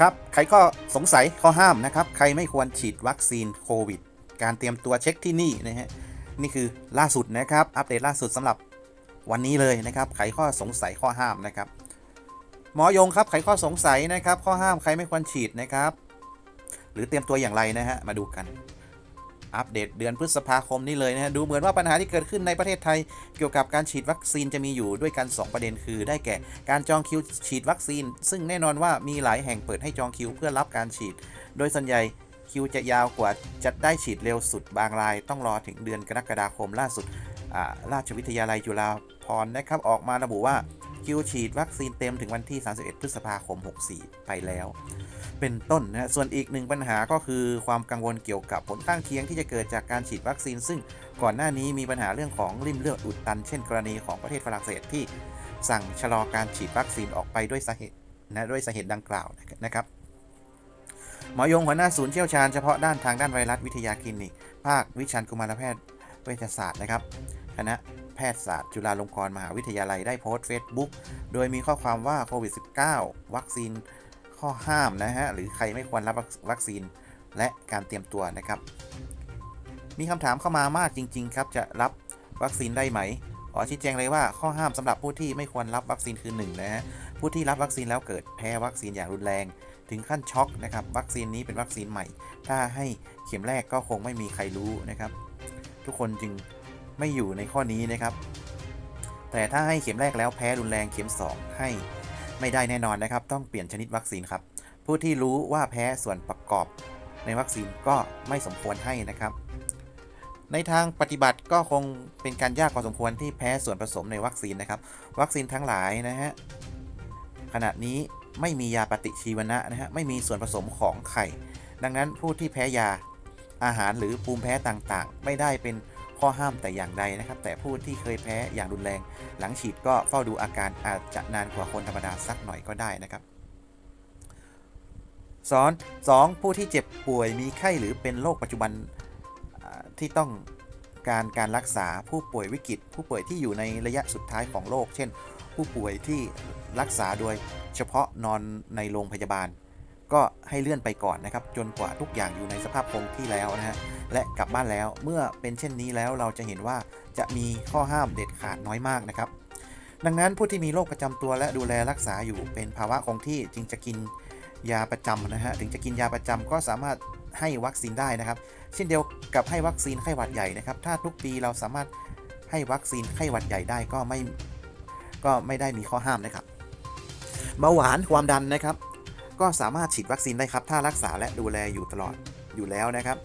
ครับ ใครก็สงสัยข้อห้ามนะครับ ใครไม่ควรฉีดวัคซีนโควิด การเตรียมตัวเช็คที่นี่นะฮะ นี่คือล่าสุดนะครับ อัปเดตล่าสุดสำหรับวันนี้เลยนะครับ ไขข้อสงสัยข้อห้ามนะครับ หมอยงครับ ไขข้อสงสัยนะครับ ข้อห้ามใครไม่ควรฉีดนะครับ หรือเตรียมตัวอย่างไรนะฮะ มาดูกัน อัปเดตเดือนพฤษภาคมนี้เลยนะฮะดูเหมือนว่าปัญหาที่เกิดขึ้นในประเทศไทย เกี่ยวกับการฉีดวัคซีนจะมีอยู่ด้วยกัน 2 ประเด็นคือ ได้แก่การจองคิวฉีดวัคซีน ซึ่งแน่นอนว่ามีหลายแห่งเปิดให้จองคิวเพื่อรับการฉีด โดยส่วนใหญ่คิวจะยาวกว่าจะได้ฉีดเร็วสุดบางราย ต้องรอถึงเดือนกรกฎาคมล่าสุดราชวิทยาลัยจุฬาภรณ์นะครับออกมาระบุว่า คิวฉีดวัคซีนเต็มถึงวันที่ 31 พฤษภาคม 64 ไปแล้ว เป็นต้นนะฮะส่วนอีกหนึ่งปัญหาก็คือความกังวลเกี่ยวกับผลข้างเคียงที่จะเกิดจากการฉีดวัคซีน ซึ่งก่อนหน้านี้มีปัญหาเรื่องของริ่มเลือดอุดตัน เช่นกรณีของประเทศฝรั่งเศสที่สั่งชะลอการฉีดวัคซีนออกไปด้วยสาเหตุนะด้วยสาเหตุดังกล่าวนะครับหมอยงหัวหน้าศูนย์เชี่ยวชาญเฉพาะด้านทางด้านไวรัสวิทยาคลินิก ภาควิชันกุมารแพทย์เวชศาสตร์นะครับคณะ แพทยศาสตร์จุฬาลงกรณ์มหาวิทยาลัยได้โพสต์ Facebook โดยมีข้อความว่าโควิด -19 วัคซีนข้อห้ามนะฮะ หรือใครไม่ควรรับวัคซีนและการเตรียมตัวนะครับ มีคำถามเข้ามามากจริง ๆ ครับ จะรับวัคซีนได้ไหมขอชี้แจงเลยว่าข้อห้ามสำหรับผู้ที่ไม่ควรรับวัคซีนคือ1นงนะฮะผู้ที่รับวัคซีนแล้วเกิดแพ้วัคซีนอย่างรุนแรง ถึงขั้นช็อกนะครับ วัคซีนนี้เป็นวัคซีนใหม่ ถ้าให้เข็มแรกก็คงไม่มีใครรู้นะครับ ทุกคนจึง ไม่อยู่ในข้อนี้นะครับ แต่ถ้าให้เข็มแรกแล้วแพ้รุนแรงเข็ม 2 ให้ไม่ได้แน่นอนนะครับ ต้องเปลี่ยนชนิดวัคซีนครับ ผู้ที่รู้ว่าแพ้ส่วนประกอบในวัคซีนก็ไม่สมควรให้นะครับ ในทางปฏิบัติก็คงเป็นการยากพอสมควรที่แพ้ส่วนผสมในวัคซีนนะครับ วัคซีนทั้งหลายนะฮะขณะนี้ไม่มียาปฏิชีวนะนะฮะไม่มีส่วนผสมของไข่ ดังนั้นผู้ที่แพ้ยาอาหารหรือภูมิแพ้ต่างๆ ไม่ได้เป็น ข้อห้ามแต่อย่างใดนะครับ แต่ผู้ที่เคยแพ้อย่างรุนแรง หลังฉีดก็เฝ้าดูอาการอาจจะนานกว่าคนธรรมดาสักหน่อยก็ได้นะครับสอนสองผู้ที่เจ็บป่วยมีไข้หรือเป็นโรคปัจจุบันที่ต้องการการรักษาผู้ป่วยวิกฤต ผู้ป่วยที่อยู่ในระยะสุดท้ายของโรคเช่น ผู้ป่วยที่รักษาโดยเฉพาะนอนในโรงพยาบาล ก็ให้เลื่อนไปก่อนนะครับ จนกว่าทุกอย่างอยู่ในสภาพคงที่แล้วนะฮะ และกลับบ้านแล้ว เมื่อเป็นเช่นนี้แล้วเราจะเห็นว่าจะมีข้อห้ามเด็ดขาดน้อยมากนะครับ ดังนั้นผู้ที่มีโรคประจำตัวและดูแลรักษาอยู่เป็นภาวะคงที่จึงจะกินยาประจำนะฮะถึงจะกินยาประจำก็สามารถให้วัคซีนได้นะครับ เช่นเดียวกับให้วัคซีนไข้หวัดใหญ่นะครับ ถ้าทุกปีเราสามารถให้วัคซีนไข้หวัดใหญ่ได้ก็ไม่ก็ไม่ได้มีข้อห้ามนะครับเบาหวานความดันนะครับ ก็สามารถฉีดวัคซีนได้ครับ ถ้ารักษาและดูแลอยู่ตลอดอยู่แล้วนะครับ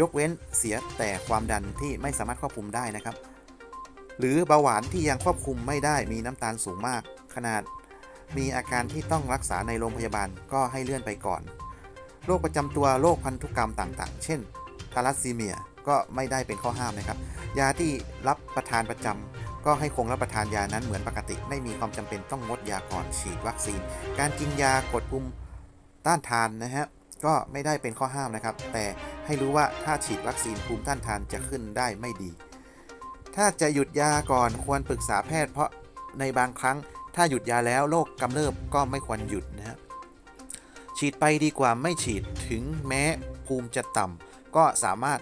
ยกเว้นเสียแต่ความดันที่ไม่สามารถควบคุมได้นะครับ หรือเบาหวานที่ยังควบคุมไม่ได้มีน้ำตาลสูงมาก ขนาดมีอาการที่ต้องรักษาในโรงพยาบาลก็ให้เลื่อนไปก่อน โรคประจำตัวโรคพันธุกรรมต่างๆ เช่นทาลัสซีเมียก็ไม่ได้เป็นข้อห้ามนะครับ ยาที่รับประทานประจำก็ให้คงรับประทานยานั้นเหมือนปกติ ไม่มีความจำเป็นต้องงดยาก่อนฉีดวัคซีน การกินยากดภูมิต้านทานนะฮะก็ไม่ได้เป็นข้อห้ามนะครับ แต่ ให้รู้ว่าถ้าฉีดวัคซีนภูมิต้านทานจะขึ้นได้ไม่ดี ถ้าจะหยุดยาก่อนควรปรึกษาแพทย์ เพราะในบางครั้งถ้าหยุดยาแล้วโรคกำเริบก็ไม่ควรหยุดนะฮะฉีดไปดีกว่าไม่ฉีดถึงแม้ภูมิจะต่ำก็สามารถ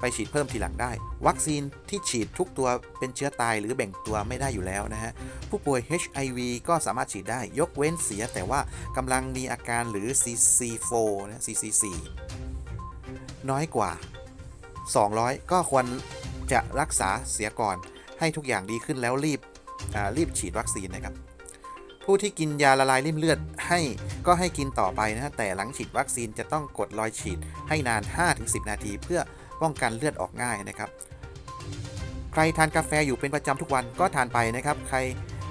ไปฉีดเพิ่มทีหลังได้ วัคซีนที่ฉีดทุกตัวเป็นเชื้อตายหรือแบ่งตัวไม่ได้อยู่แล้วนะฮะ ผู้ป่วย HIV ก็สามารถฉีดได้ยกเว้นเสียแต่ว่ากำลังมีอาการหรือ CC4 นะ CC4 น้อยกว่า 200 ก็ควรจะรักษาเสียก่อน ให้ทุกอย่างดีขึ้นแล้วรีบรีบฉีดวัคซีนนะครับ ผู้ที่กินยาละลายริ่มเลือดให้ก็ให้กินต่อไปนะฮะแต่หลังฉีดวัคซีนจะต้องกดรอยฉีดให้นาน 5-10 นาที เพื่อป้องกันเลือดออกง่ายนะครับ ใครทานกาแฟอยู่เป็นประจำทุกวันก็ทานไปนะครับ ใคร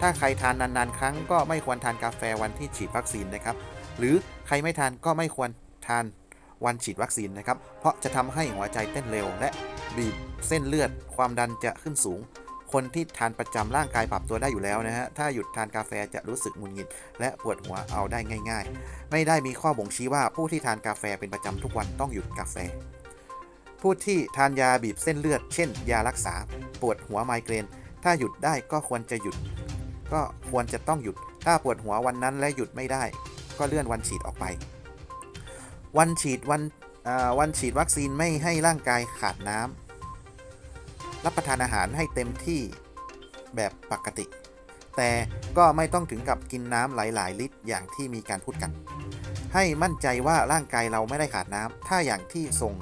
ถ้าใครทานนานๆ ครั้ง ก็ไม่ควรทานกาแฟวันที่ฉีดวัคซีนนะครับ หรือใครไม่ทานก็ไม่ควรทาน วันฉีดวัคซีนนะครับ เพราะจะทำให้หัวใจเต้นเร็ว และบีบเส้นเลือดความดันจะขึ้นสูง คนที่ทานประจำร่างกายปรับตัวได้อยู่แล้วนะฮะ ถ้าหยุดทานกาแฟจะรู้สึกงุดหงิด และปวดหัวเอาได้ง่าย ๆ ไม่ได้มีข้อบ่งชี้ว่าผู้ที่ทานกาแฟเป็นประจำทุกวันต้องหยุดกาแฟ ผู้ที่ทานยาบีบเส้นเลือด เช่น ยารักษา ปวดหัวไมเกรน ถ้าหยุดได้ก็ควรจะหยุด ก็ควรจะต้องหยุด ถ้าปวดหัววันนั้นและหยุดไม่ได้ ก็เลื่อนวันฉีดออกไป วันฉีดวันวันฉีดวัคซีนไม่ให้ร่างกายขาดน้ำรับประทานอาหารให้เต็มที่แบบปกติ แต่ก็ไม่ต้องถึงกับกินน้ำหลาย ๆ ลิตรอย่างที่มีการพูดกัน ให้มั่นใจว่าร่างกายเราไม่ได้ขาดน้ำถ้าอย่างที่ส่ง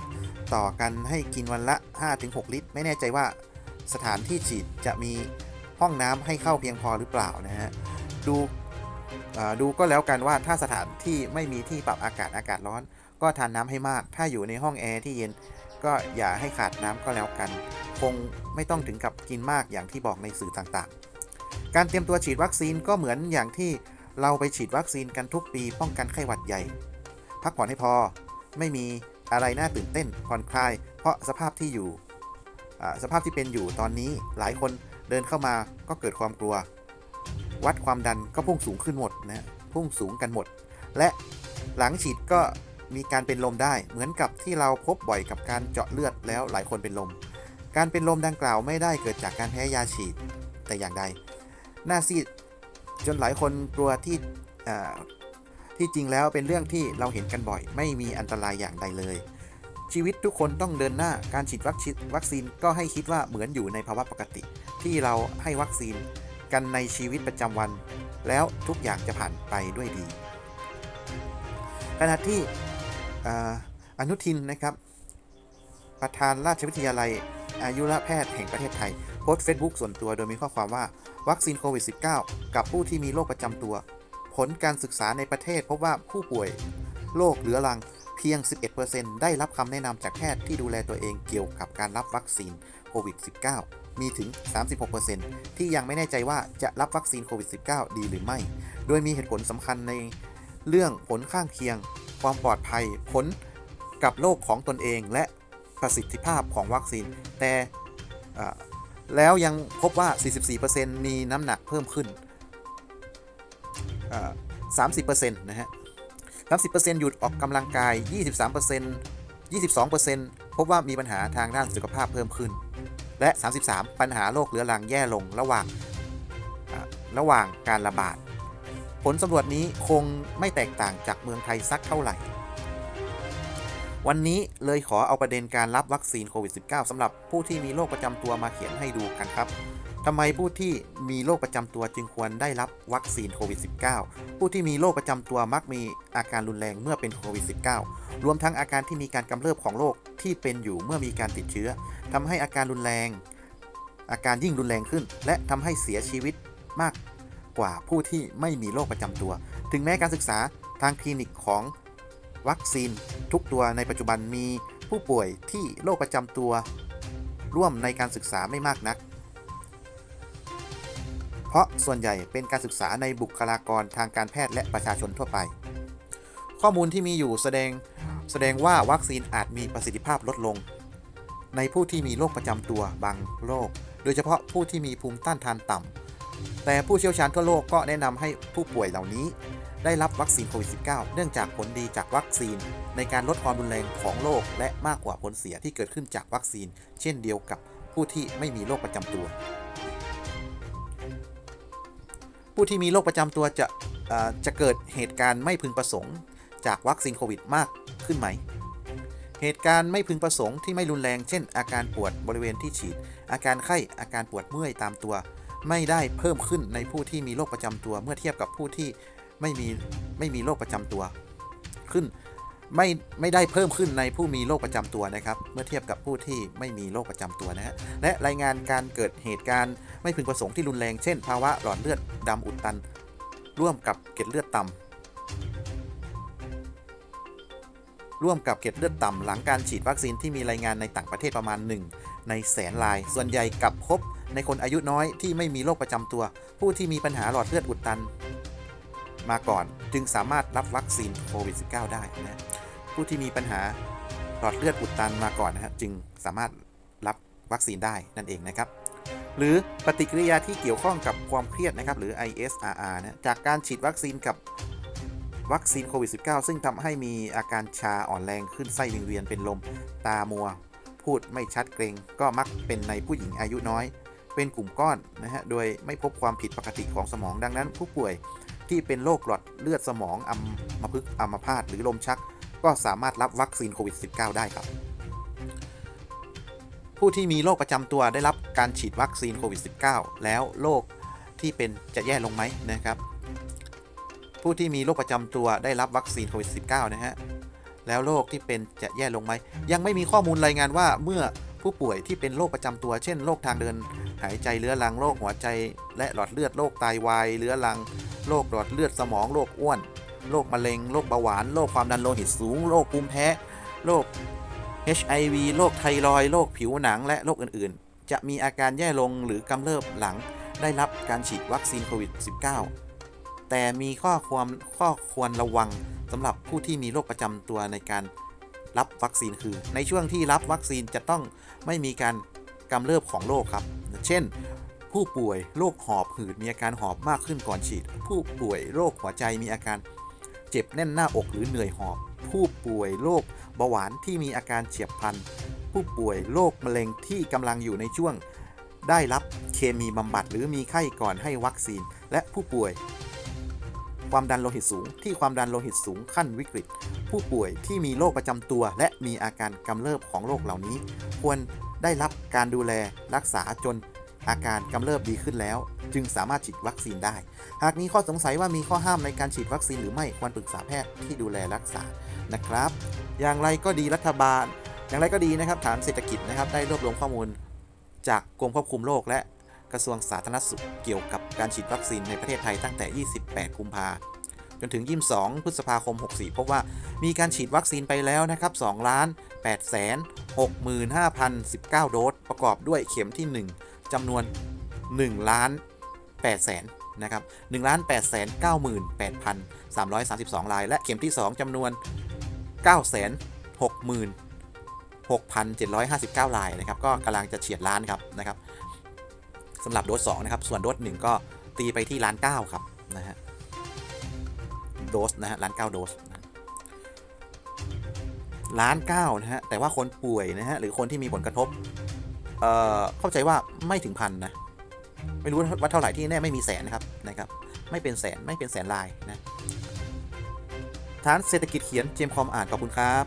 ต่อกันให้กินวันละ 5-6 ลิตร ไม่แน่ใจว่าสถานที่ฉีดจะมีห้องน้ำให้เข้าเพียงพอหรือเปล่านะฮะดูดูก็แล้วกันว่าถ้าสถานที่ไม่มีที่ปรับอากาศอากาศร้อน ก็ทานน้ำให้มาก ถ้าอยู่ในห้องแอร์ที่เย็นก็อย่าให้ขาดน้ำก็แล้วกัน คงไม่ต้องถึงกับกินมากอย่างที่บอกในสื่อต่างๆ การเตรียมตัวฉีดวัคซีนก็เหมือนอย่างที่เราไปฉีดวัคซีนกันทุกปีป้องกันไข้หวัดใหญ่ พักผ่อนให้พอ ไม่มีอะไรน่าตื่นเต้นผ่อนคลาย เพราะสภาพที่อยู่ สภาพที่เป็นอยู่ตอนนี้หลายคนเดินเข้ามาก็เกิดความกลัว วัดความดันก็พุ่งสูงขึ้นหมดนะพุ่งสูงกันหมด และหลังฉีดก็ มีการเป็นลมได้เหมือนกับที่เราพบบ่อยกับการเจาะเลือดแล้วหลายคนเป็นลม การเป็นลมดังกล่าวไม่ได้เกิดจากการแพ้ยาฉีดแต่อย่างใด หน้าซีดจนหลายคนกลัวที่ที่จริงแล้วเป็นเรื่องที่เราเห็นกันบ่อย ไม่มีอันตรายอย่างใดเลย ชีวิตทุกคนต้องเดินหน้าการฉีดวัคซีนวัคซีนก็ให้คิดว่าเหมือนอยู่ในภาวะปกติ ที่เราให้วัคซีนกันในชีวิตประจำวัน แล้วทุกอย่างจะผ่านไปด้วยดีขณะที่ อนุทินนะครับ ประธานราชวิทยาลัย อายุรแพทย์แห่งประเทศไทย โพสต์เฟซบุ๊กส่วนตัวโดยมีข้อความว่าวัคซีนโควิด -19 กับผู้ที่มีโรคประจำตัว ผลการศึกษาในประเทศพบว่าผู้ป่วยโรคเรื้อรังเพียง 11%ได้รับคำแนะนำจากแพทย์ที่ดูแลตัวเองเกี่ยวกับการรับวัคซีนโควิด -19 มีถึง 36%ที่ยังไม่แน่ใจว่าจะรับวัคซีนโควิด -19 ดีหรือไม่ โดยมีเหตุผลสำคัญในเรื่องผลข้างเคียง ความปลอดภัยผลกับโรคของตนเองและประสิทธิภาพของวัคซีน แต่แล้วยังพบว่า 44%มีน้ำหนักเพิ่มขึ้นอ่า30%นะฮะ 30%หยุดออกกำลังกาย 23% 22%พบว่ามีปัญหาทางด้านสุขภาพเพิ่มขึ้น และ 33 ปัญหาโรคเรื้อรังแย่ลงระหว่างระหว่างการระบาด ผลสำรวจนี้คงไม่แตกต่างจากเมืองไทยสักเท่าไหร่ วันนี้เลยขอเอาประเด็นการรับวัคซีนโควิด -19 สำหรับผู้ที่มีโรคประจำตัวมาเขียนให้ดูกันครับทำไมผู้ที่มีโรคประจำตัวจึงควรได้รับวัคซีนโควิด -19 ผู้ที่มีโรคประจำตัวมักมีอาการรุนแรงเมื่อเป็นโควิด -19 รวมทั้งอาการที่มีการกำเริบของโรคที่เป็นอยู่เมื่อมีการติดเชื้อทำให้อาการรุนแรง อาการยิ่งรุนแรงขึ้น และทำให้เสียชีวิตมาก กว่าผู้ที่ไม่มีโรคประจำตัว ถึงแม้การศึกษาทางคลินิกของวัคซีนทุกตัวในปัจจุบันมีผู้ป่วยที่โรคประจำตัว ร่วมในการศึกษาไม่มากนัก เพราะส่วนใหญ่เป็นการศึกษาในบุคลากรทางการแพทย์และประชาชนทั่วไป ข้อมูลที่มีอยู่แสดงแสดงว่าวัคซีนอาจมีประสิทธิภาพลดลง ในผู้ที่มีโรคประจำตัวบางโรค โดยเฉพาะผู้ที่มีภูมิต้านทานต่ำ แต่ผู้เชี่ยวชาญทั่วโลกก็แนะนำให้ผู้ป่วยเหล่านี้ ได้รับวัคซีนโควิด -19 เนื่องจากผลดีจากวัคซีน ในการลดความรุนแรงของโรคและมากกว่าผลเสียที่เกิดขึ้นจากวัคซีน เช่นเดียวกับผู้ที่ไม่มีโรคประจำตัว ผู้ที่มีโรคประจำตัวจะจะเกิดเหตุการณ์ไม่พึงประสงค์ จากวัคซีนโควิดมากขึ้นไหม เหตุการณ์ไม่พึงประสงค์ที่ไม่รุนแรง เช่น อาการปวดบริเวณที่ฉีด อาการไข้ อาการปวดเมื่อยตามตัว ไม่ได้เพิ่มขึ้นในผู้ที่มีโรคประจำตัว เมื่อเทียบกับผู้ที่ไม่มีไม่มีโรคประจำตัว ขึ้นไม่ไม่ได้เพิ่มขึ้นในผู้มีโรคประจำตัวนะครับ เมื่อเทียบกับผู้ที่ไม่มีโรคประจำตัวนะฮะและรายงานการเกิดเหตุการณ์ไม่พึงประสงค์ที่รุนแรงเช่น ภาวะหลอดเลือดดำอุดตัน ร่วมกับเกล็ดเลือดต่ำร่วมกับเกล็ดเลือดต่ำหลังการฉีดวัคซีนที่มีรายงานในต่างประเทศประมาณ 1 ในแสนราย ส่วนใหญ่กลับพบในคนอายุน้อยที่ไม่มีโรคประจำตัว ผู้ที่มีปัญหาหลอดเลือดอุดตัน มาก่อนจึงสามารถรับวัคซีนโควิด -19 ได้นะผู้ที่มีปัญหาหลอดเลือดอุดตันมาก่อนนะฮะจึงสามารถรับวัคซีนได้นั่นเองนะครับ หรือปฏิกิริยาที่เกี่ยวข้องกับความเครียดนะครับ หรือ ISRR นะจากการฉีดวัคซีนกับวัคซีนโควิด -19 ซึ่งทำให้มีอาการชาอ่อนแรงขึ้นไส้วิงเวียนเป็นลมตามัว พูดไม่ชัดเกรง ก็มักเป็นในผู้หญิงอายุน้อย เป็นกลุ่มก้อนนะฮะ โดยไม่พบความผิดปกติของสมองดังนั้น ผู้ป่วยที่เป็นโรคหลอดเลือดสมองอัมพฤกษ์อัมพาตหรือลมชัก ก็สามารถรับวัคซีนโควิด -19 ได้ครับ ผู้ที่มีโรคประจำตัวได้รับการฉีดวัคซีนโควิด -19 แล้วโรคที่เป็นจะแย่ลงไหมนะครับ ผู้ที่มีโรคประจำตัวได้รับวัคซีนโควิด -19 นะฮะ แล้วโรคที่เป็นจะแย่ลงไหม ยังไม่มีข้อมูลรายงานว่าเมื่อผู้ป่วยที่เป็นโรคประจำตัว เช่นโรคทางเดิน หายใจเรื้อรัง โรคหัวใจ และหลอดเลือด โรคไตวายเรื้อรัง โรคหลอดเลือดสมอง โรคอ้วน โรคมะเร็ง โรคเบาหวาน โรคความดันโลหิตสูง โรคภูมิแพ้ โรค HIV โรคไทรอย โรคผิวหนัง และโรคอื่น ๆ จะมีอาการแย่ลงหรือกำเริบหลังได้รับการฉีดวัคซีนโควิด -19 แต่มีข้อความข้อควรระวังสำหรับผู้ที่มีโรคประจำตัวในการรับวัคซีนคือ ในช่วงที่รับวัคซีนจะต้องไม่มีการกำเริบของโรคครับ เช่น ผู้ป่วยโรคหอบหืดมีอาการหอบมากขึ้นก่อนฉีด ผู้ป่วยโรคหัวใจมีอาการเจ็บแน่นหน้าอกหรือเหนื่อยหอบ ผู้ป่วยโรคเบาหวานที่มีอาการเฉียบพลัน ผู้ป่วยโรคมะเร็งที่กำลังอยู่ในช่วง ได้รับเคมีบำบัดหรือมีไข้ก่อนให้วัคซีน และผู้ป่วย ความดันโลหิตสูง ที่ความดันโลหิตสูงขั้นวิกฤต ผู้ป่วยที่มีโรคประจำตัว และมีอาการกำเริบของโรคเหล่านี้ ควรได้รับการดูแลรักษาจนอาการกำเริบดีขึ้นแล้ว จึงสามารถฉีดวัคซีนได้ หากมีข้อสงสัยว่ามีข้อห้ามในการฉีดวัคซีนหรือไม่ควรปรึกษาแพทย์ที่ดูแลรักษานะครับ อย่างไรก็ดีรัฐบาล อย่างไรก็ดีนะครับฐานเศรษฐกิจนะครับได้รวบรวมข้อมูล จากกรมควบคุมโรคและ กระทรวงสาธารณสุขเกี่ยวกับการฉีดวัคซีนในประเทศไทยตั้งแต่ 28 กุมภาจนถึง 22 พฤษภาคม 64 พบว่ามีการฉีดวัคซีนไปแล้วนะครับ2ล้าน8แสน65,019 โดส ประกอบด้วยเข็มที่ 1จำนวน 1 ล้าน8แสนนะครับ1ล้าน8แสน98,332 ราย และเข็มที่ 2จำนวน 9 6 0 0 0 6,759 รายนะครับ ก็กำลังจะเฉียดล้านครับนะครับ สำหรับโดส2นะครับ ส่วนโดส1ก็ตีไปที่ล้าน9ครับนะฮะโดสนะฮะล้าน9โดสล้าน9นะฮะแต่ว่าคนป่วยนะฮะหรือคนที่มีผลกระทบเอ่อเข้าใจว่าไม่ถึงพันนะไม่รู้ว่าเท่าไหร่ที่แน่ไม่มีแสนนะครับนะครับ ไม่เป็นแสนไม่เป็นแสนลายนะฐานเศรษฐกิจเขียนเจมคอมอ่านขอบคุณครับ